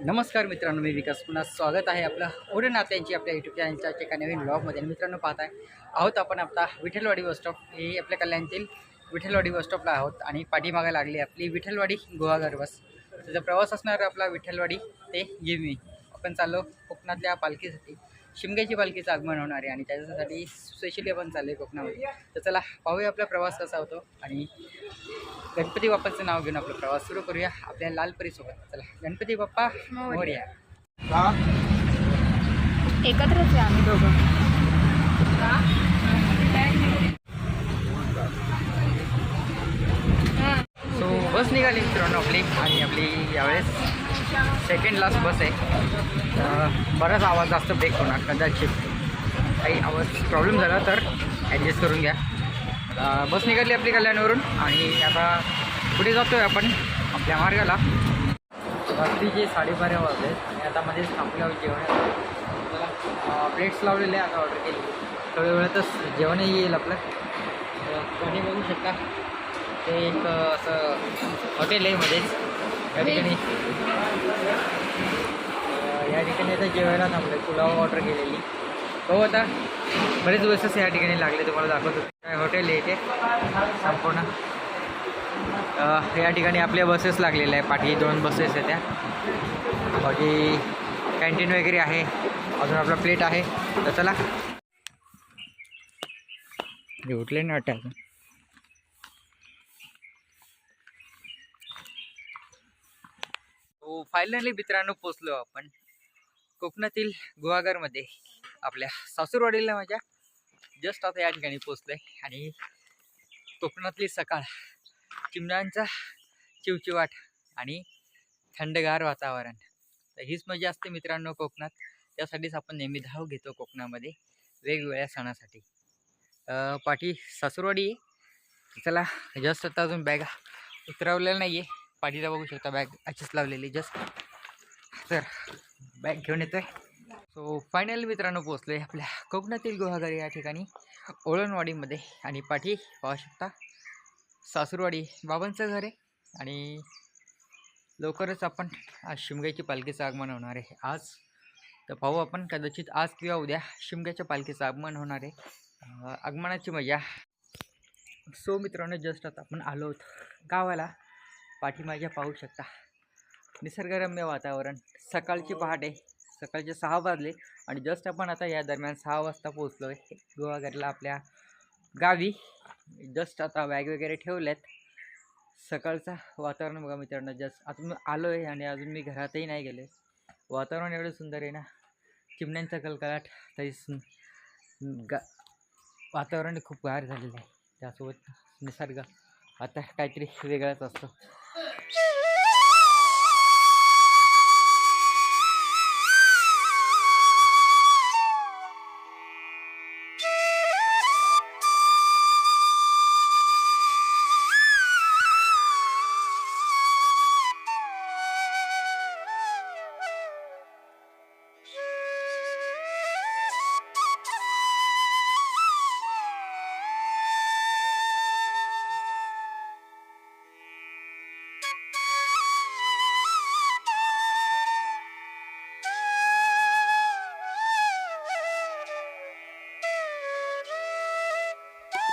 नमस्कार मित्रांनो मी विकास. पुन्हा स्वागत आहे आपलं ओढे नात्यांची आपल्या यूट्यूब चॅनलच्या एका नवीन ब्लॉगमध्ये मित्रांनो पाहत आहे आहोत आपण आता विठ्ठलवाडी बसस्टॉप हे आपल्या कल्याणतील विठ्ठलवाडी बसस्टॉपला आहोत आणि पाठीमागा लागली आपली विठ्ठलवाडी गुहागर बस. त्याचा प्रवास असणार आपला विठ्ठलवाडी ते गिरणी आपण चाललो कोकणातल्या पालखीसाठी. शिमग्याची पालखीचं आगमन होणार आहे आणि त्याच्यासाठी स्पेशली आपण चाललो आहे कोकणामध्ये. तर चला पाहूया आपला प्रवास कसा होतो आणि गणपती बाप्पाचं नाव घेऊन आपला प्रवास सुरू करूया आपल्या लालपरीसोबत चला गणपती बाप्पा मोरया. एकत्रच आहे आम्ही दोघं. सो बस निघाली मित्रांनो आपली आणि आपली यावेळेस. सेकंड लास्ट बस आहे. बराच आवाज जास्त ब्रेक होणार कदाचित काही आवाज प्रॉब्लेम झाला तर ॲडजस्ट करून घ्या. बस निघाली आपली कल्याणवरून आणि आता पुढे जातो आहे आपण आपल्या मार्गाला. रात्रीचे साडेबारा वाजले आणि आता मध्येच आपल्या जेवण प्लेट्स लावलेले आहे, आता ऑर्डर केली. थोड्या वेळातच जेवणही येईल आपलं. तुम्ही बघू शकता. ते एक असं हॉटेल आहे मध्येच. या ठिकाणी. या ठिकाणी आता जेवायला थांबलं पुलाव ऑर्डर केलेली. हो आता. बरेच बसेस या ठिकाणी लागले तुम्हाला दाखवतो. काय हॉटेल आहे ते संपूर्ण. या ठिकाणी आपल्या बसेस लागलेल्या आहे पाठी दोन बसेस आहे त्या. बाकी कॅन्टीन वगैरे आहे. अजून आपला प्लेट आहे. तर चला. उठले ना वाटतं हो फायनली मित्रांनो पोचलो आपण कोकणातील गुहागरमध्ये. आपल्या सासूरवाडीला माझ्या जस्ट आता या ठिकाणी पोचलो आहे आणि कोकणातली सकाळ चिमण्यांचा चिवचिवाट आणि थंडगार वातावरण. तर हीच मजा असते मित्रांनो कोकणात. त्यासाठीच आपण नेहमी धाव घेतो कोकणामध्ये वेगवेगळ्या सणासाठी. पाठी सासूरवाडी चला जस्ट आता अजून बॅग उतरवलेलं नाही आहे पाठीला बघू शकता बॅग अशीच लावलेली जस्ट तर बॅग घेऊन येतोय. सो फायनल मित्रांनो पोचलो आहे आपल्या कोकणातील गुहागर या ठिकाणी ओळणवाडीमध्ये. आणि पाठी पाहू शकता सासूरवाडी बाबांचं घर आहे. आणि लवकरच आपण आज शिमग्याची पालखीचं आगमन होणार आहे. आज तर पाहू आपण कदाचित आज किंवा उद्या शिमग्याच्या पालखीचं आगमन होणार आहे. आगमनाची मजा. सो मित्रांनो जस्ट आता आपण आलो आहोत गावाला. पाठीमागे पाहू शकता. निसर्गरम्य वातावरण सकाळची पहाटे सकाळचे सहा वाजले आणि जस्ट आपण आता या दरम्यान सहा वाजता पोहोचलो आहे गोवाघरला आपल्या गावी. जस्ट आता बॅग वगैरे ठेवल्यात सकाळचा वातावरण बघा मित्रांनो जस्ट आता मी आलो आहे आणि अजून मी घरातही नाही गेले वातावरण एवढं सुंदर आहे ना. चिमण्यांचा कलकलाट तरी गा वातावरण खूप गार झालेलं आहे. त्यासोबत निसर्ग आता काहीतरी वेगळाच असतो.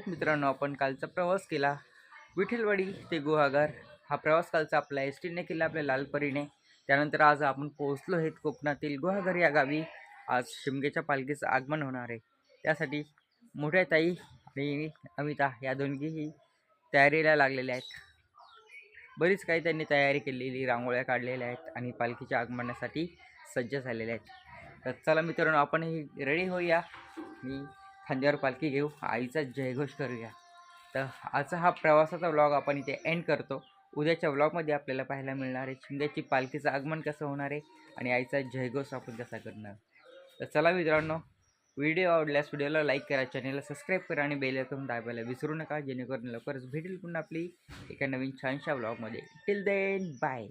पाहिलं मित्रांनो आपण कालचा प्रवास केला. विठ्ठलवाडी ते गुहागर. हा प्रवास कालचा आपला एस टीने केला आपल्या लालपरीने. त्यानंतर आज आपण पोहोचलो आहेत कोकणातील गुहागर या गावी. आज शिमगेच्या पालखीचं आगमन होणार आहे. त्यासाठी मोठ्या ताई आणि अमिता या दोनगीही तयारीला लागलेल्या आहेत. बरीच काही त्यांनी तयारी केलेली रांगोळ्या काढलेल्या आहेत आणि पालखीच्या आगमनासाठी सज्ज झालेल्या आहेत. तर चला मित्रांनो आपणही रेडी होऊया. मी खांद्यावर पालखी घेऊ. आईचा जयघोष करूया. तर आजचा हा प्रवासाचा व्लॉग आपण इथे एंड करतो. उद्याच्या व्लॉगमध्ये आपल्याला पाहायला मिळणार आहे शिंद्याची पालखीचं आगमन कसं होणार आहे आणि आईचा जयघोष आपण कसा करणार. तर चला मित्रांनो व्हिडिओ आवडल्यास व्हिडिओला लाईक करा चॅनलला सबस्क्राईब करा आणि बेल दाबायला विसरू नका. जेणेकरून लवकरच भेटेल पुन्हा आपली एका नवीन छानशा व्लॉगमध्ये टिल देन बाय